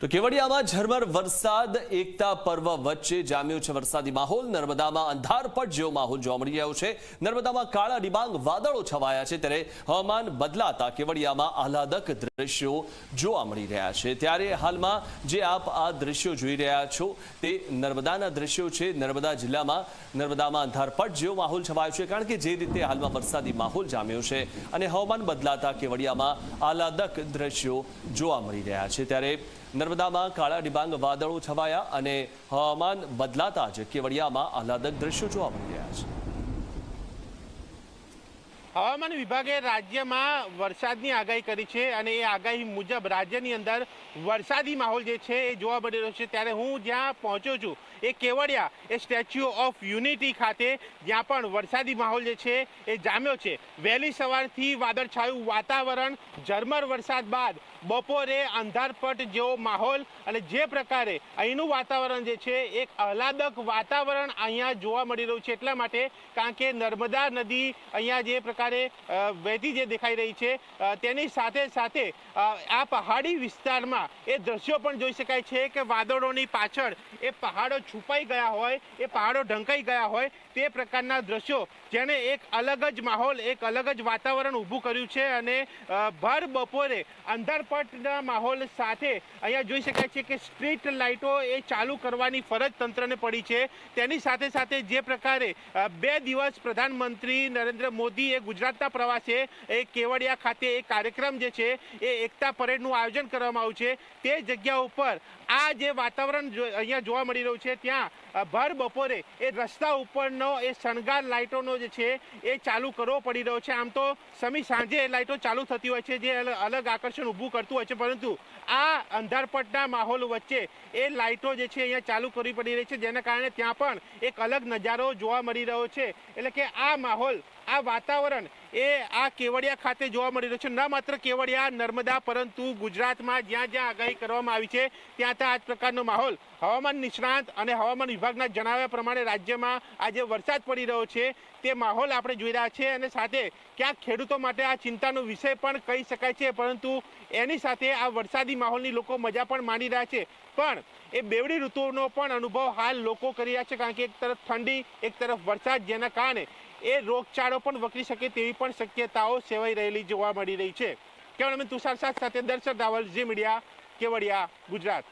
તો કેવડિયામાં ઝરમર વરસાદ, એકતા પર્વ વચ્ચે જામ્યો છે વરસાદી માહોલ. નર્મદામાં અંધારપટ જેવો માહોલ જોવા મળી રહ્યો છે. નર્મદામાં કાળા ડિબાંગ વાદળો છવાયા છે. ત્યારે હવામાન બદલાતા કેવડિયામાં આહલાદક દ્રશ્યો જોવા મળી રહ્યા છે. ત્યારે હાલમાં જે આપ આ દ્રશ્યો જોઈ રહ્યા છો તે નર્મદાના દ્રશ્યો છે. નર્મદા જિલ્લામાં નર્મદામાં અંધારપટ જેવો માહોલ છવાયો છે કારણ કે જે રીતે હાલમાં વરસાદી માહોલ જામ્યો છે અને હવામાન બદલાતા કેવડિયામાં આહલાદક દ્રશ્યો જોવા મળી રહ્યા છે. ત્યારે નર્મદામાં કાળા ડિબાંગ વાદળો છવાયા અને હવામાન બદલાતા જ કેવડિયામાં આહલાદક દ્રશ્યો જોવા મળી રહ્યા છે. હવામાન વિભાગે રાજ્યમાં વરસાદની આગાહી કરી છે અને એ આગાહી મુજબ રાજ્યની અંદર વરસાદી માહોલ જે છે એ જોવા મળી રહ્યો છે. ત્યારે હું જ્યાં પહોંચ્યો છું, એ કેવડિયા, એ સ્ટેચ્યુ ઓફ યુનિટી ખાતે જ્યાં પણ વરસાદી માહોલ જે છે એ જામ્યો છે. વહેલી સવારથી વાદળછાયું વાતાવરણ, ઝરમર વરસાદ બાદ બપોરે અંધારપટ જેવો માહોલ અને જે પ્રકારે અહીંનું વાતાવરણ જે છે એક આહલાદક વાતાવરણ અહીંયા જોવા મળી રહ્યું છે. એટલા માટે કારણ કે નર્મદા નદી અહીંયા જે પ્રકારે અ, વહેતી જે દેખાઈ રહી છે તેની સાથે સાથે આ પહાડી વિસ્તારમાં એ દ્રશ્યો પણ જોઈ શકાય છે કે વાદળોની પાછળ એ પહાડો છુપાઈ ગયા હોય એ પહાડો ઢંકાઈ ગયા હોય તે પ્રકારના દ્રશ્યો જેને એક અલગ જ માહોલ એક અલગ જ વાતાવરણ ઊભું કર્યું છે અને ભર બપોરે અંધારપટના માહોલ સાથે અહીંયા જોઈ શકાય છે કે સ્ટ્રીટ લાઇટો એ ચાલુ કરવાની ફરજ તંત્રને પડી છે. તેની સાથે સાથે જે પ્રકારે બે દિવસ પ્રધાનમંત્રી નરેન્દ્ર મોદી એ ગુજરાતના પ્રવાસે એ કેવડિયા ખાતે એ કાર્યક્રમ જે છે એ એકતા પરેડનું આયોજન કરવામાં આવ્યું છે. તે જગ્યા ઉપર આ જે વાતાવરણ અહીંયા જોવા મળી રહ્યું છે, ત્યાં ભર બપોરે એ રસ્તા ઉપરનો એ શણગાર લાઇટોનો જે છે એ ચાલુ કરવો પડી રહ્યો છે. આમ તો સમી સાંજે એ લાઇટો ચાલુ થતી હોય છે, જે અલગ આકર્ષણ ઊભું કરતું હોય છે, પરંતુ આ અંધારપટના માહોલ વચ્ચે એ લાઇટો જે છે અહીંયા ચાલુ કરવી પડી રહી છે, જેના કારણે ત્યાં પણ એક અલગ નજારો જોવા મળી રહ્યો છે. એટલે કે આ માહોલ આ વાતાવરણ એ આ કેવડિયા ખાતે જોવા મળી રહ્યો છે. ન માત્ર કેવડિયા, નર્મદા, પરંતુ ગુજરાતમાં જ્યાં જ્યાં આગાહી કરવામાં આવી છે, ત્યાં ત્યાં આ પ્રકારનો માહોલ. હવામાન નિષ્ણાંત અને હવામાન વિભાગના જણાવ્યા પ્રમાણે રાજ્યમાં આજે વરસાદ પડી રહ્યો છે. તે માહોલ આપણે જોઈ રહ્યા છે અને સાથે ક્યાંક ખેડૂતો માટે આ ચિંતાનો વિષય પણ કહી શકાય છે, પરંતુ એની સાથે આ વરસાદી માહોલની લોકો મજા પણ માણી રહ્યા છે. પણ એ બેવડી ઋતુનો પણ અનુભવ હાલ લોકો કરી રહ્યા છે, કારણ કે એક તરફ ઠંડી, એક તરફ વરસાદ, જેના કારણે એ રોગચાળો પણ વકરી શકે તેવી પણ શક્યતાઓ સેવાઈ રહેલી જોવા મળી રહી છે. કેમેરામેન તુષાર સાથ સાથે દર્શક રાવલ જી મીડિયા, કેવડિયા, ગુજરાત.